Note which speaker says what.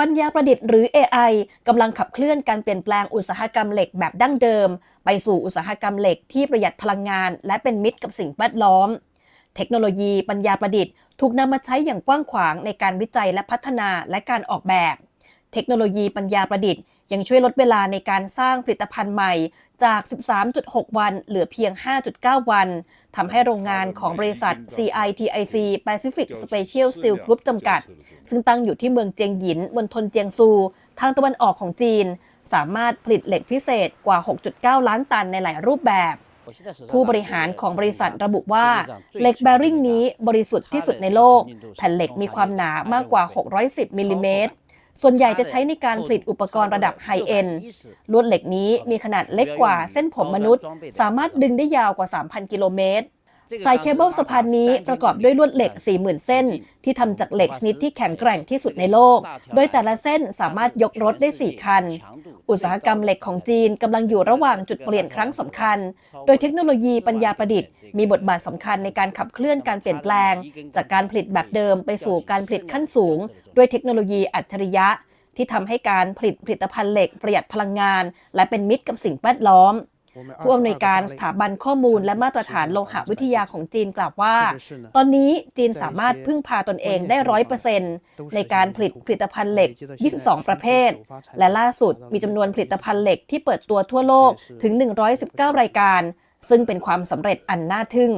Speaker 1: ปัญญาประดิษฐ์หรือ AI กำลังขับเคลื่อนการเปลี่ยนแปลงอุตสาหกรรมเหล็กแบบดั้งเดิม ไปสู่อุตสาหกรรมเหล็กที่ประหยัดพลังงาน และเป็นมิตรกับสิ่งแวดล้อม เทคโนโลยีปัญญาประดิษฐ์ถูกนำมาใช้อย่างกว้างขวางในการวิจัยและพัฒนาและการออกแบบ เทคโนโลยีปัญญาประดิษฐ์ ยังช่วยลดเวลาในการสร้างผลิตภัณฑ์ใหม่จาก 13.6 วัน เหลือเพียง 5.9 วัน ทำให้โรงงานของบริษัท CITIC Pacific Special Steel Group จำกัด ซึ่งตั้งอยู่ที่เมืองเจียงหยินมณฑลเจียงซู ทางตะวันออกของจีน สามารถผลิตเหล็กพิเศษกว่า 6.9 ล้านตันในหลายรูปแบบผู้บริหารของบริษัทระบุว่าเหล็กแบริ่งนี้บริสุทธิ์ที่สุดในโลก แผ่นเหล็กมีความหนามากกว่า 610 มิลลิเมตร ส่วนใหญ่จะใช้ในการผลิตอุปกรณ์ระดับไฮเอ็นลวดเหล็กนี้มีขนาดเล็กกว่าเส้นผมมนุษย์ สามารถดึงได้ยาวกว่า 3,000 กิโลเมตร สายเคเบิลสะพานนี้ประกอบด้วยลวดเหล็ก 40,000 เส้น ที่ทำจากเหล็กชนิดที่แข็งแกร่งที่สุดในโลก โดยแต่ละเส้นสามารถยกรถได้ 4 คัน อุตสาหกรรมเหล็กของจีนกำลังอยู่ระหว่างจุดเปลี่ยนครั้งสำคัญ โดยเทคโนโลยีปัญญาประดิษฐ์ มีบทบาทสำคัญในการขับเคลื่อนการเปลี่ยนแปลง จากการผลิตแบบเดิมไปสู่การผลิตขั้นสูง ด้วยเทคโนโลยีอัจฉริยะ ที่ทำให้การผลิตผลิตภัณฑ์เหล็กประหยัดพลังงาน และเป็นมิตรกับสิ่งแวดล้อม ผู้อำนวยการสถาบันข้อมูลและมาตรฐานโลหะวิทยาของจีนกล่าวว่า ตอนนี้จีนสามารถพึ่งพาตนเองได้ร้อยเปอร์เซ็นต์ในการผลิตผลิตภัณฑ์เหล็ก 22 ประเภท และล่าสุดมีจำนวนผลิตภัณฑ์เหล็กที่เปิดตัวทั่วโลกถึง 119 รายการ ซึ่งเป็นความสำเร็จอันน่าทึ่ง